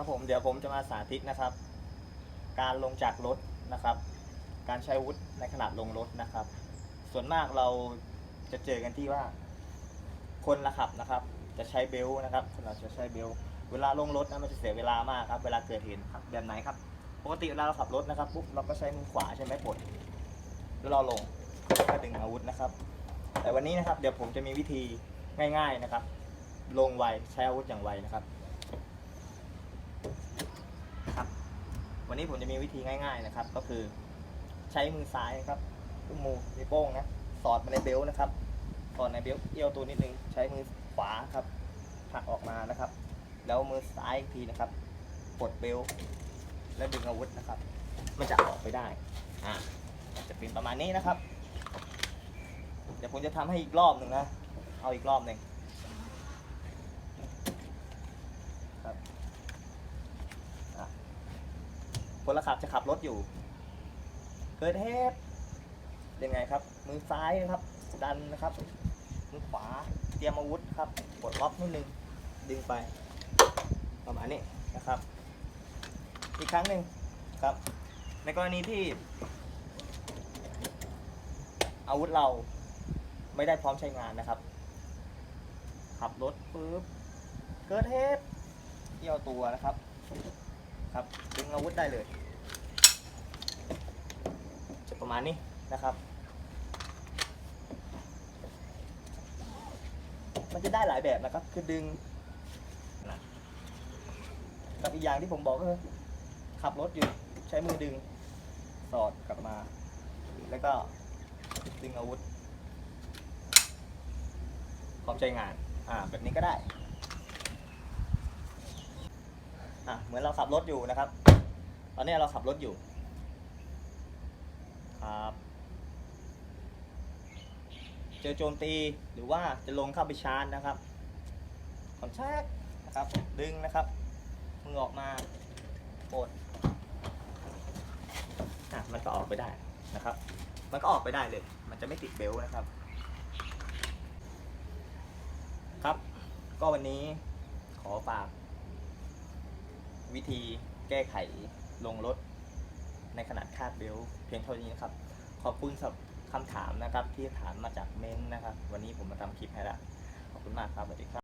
ครับผมเดี๋ยวผมจะมาสาธิตนะครับ การลงจากรถนะครับ การใช้อาวุธในขณะลงรถนะครับ ส่วนมากเราจะเจอกันที่ว่า คนละขับนะครับ จะใช้เบลต์นะครับ คนเราจะใช้เบลต์เวลาลงรถนะมันจะเสียเวลามากครับ เวลาเกิดเหตุแบบไหนครับปกติเวลาเราขับรถนะครับปุ๊บเราก็ใช้มือขวาใช่ไหมปลดแล้วเราลงก็ดึงอาวุธนะครับ แต่วันนี้นะครับเดี๋ยวผมจะมีวิธีง่าย ๆนะครับ ลงไวใช้อาวุธอย่างไวนะครับ วันนี้ผมจะมีวิธีง่าย ๆนะครับ ก็คือใช้มือซ้ายครับอุ้งมือนิ้วโป้งนะสอดมาในเบลต์นะครับสอดในเบล์เอี้ยวตัวนิดนึงใช้มือขวาครับผลักออกมานะครับ แล้วมือซ้ายอีกทีนะครับปลดเบลต์แล้วดึงอาวุธนะครับ มันจะออกไปได้อ่าจะเป็นประมาณนี้นะครับ เดี๋ยวผมจะทำให้อีกรอบหนึ่งนะ เอาอีกรอบหนึ่งครับอะ คนละขับจะขับรถอยู่ เกิดเหตุยังไงครับ มือซ้ายนะครับ ดันนะครับ มือขวา เตรียมอาวุธครับกดล็อกนิดนึง ดึงไป ประมาณนี้นะครับ อีกครั้งหนึ่งครับ ในกรณีที่ อาวุธเราไม่ได้พร้อมใช้งานนะครับ ขับรถปุ๊บ เกิดเหตุเอี่ยวตัวนะครับ ครับดึงอาวุธได้เลย จะประมาณนี้นะครับ มันจะได้หลายแบบนะครับ คือดึงกับอีกอย่างที่ผมบอกก็คือขับรถอยู่ใช้มือดึงสอดกลับมา แล้วก็ดึงอาวุธพร้อมใช้งาน อ่า แบบนี้ก็ได้ อะเหมือนเราขับรถอยู่นะครับ ตอนนี้เราขับรถอยู่ ครับ เจอโจมตีหรือว่าจะลงเข้าไปชาร์จนะครับคอนแทคนะครับ ดึงนะครับ มือออกมาปลดอะมันก็ออกไปได้นะครับ มันก็ออกไปได้เลย มันจะไม่ติดเบลต์นะครับ ครับ ก็วันนี้ขอฝาก วิธีแก้ไขลงรถในขนาดคาดเบลเพียงเท่านี้นะครับ ขอบคุณสำหรับคำถามนะครับที่ถามมาจากเม้นต์นะครับ วันนี้ผมมาทำคลิปให้ละขอบคุณมากครับสวัสดีครับ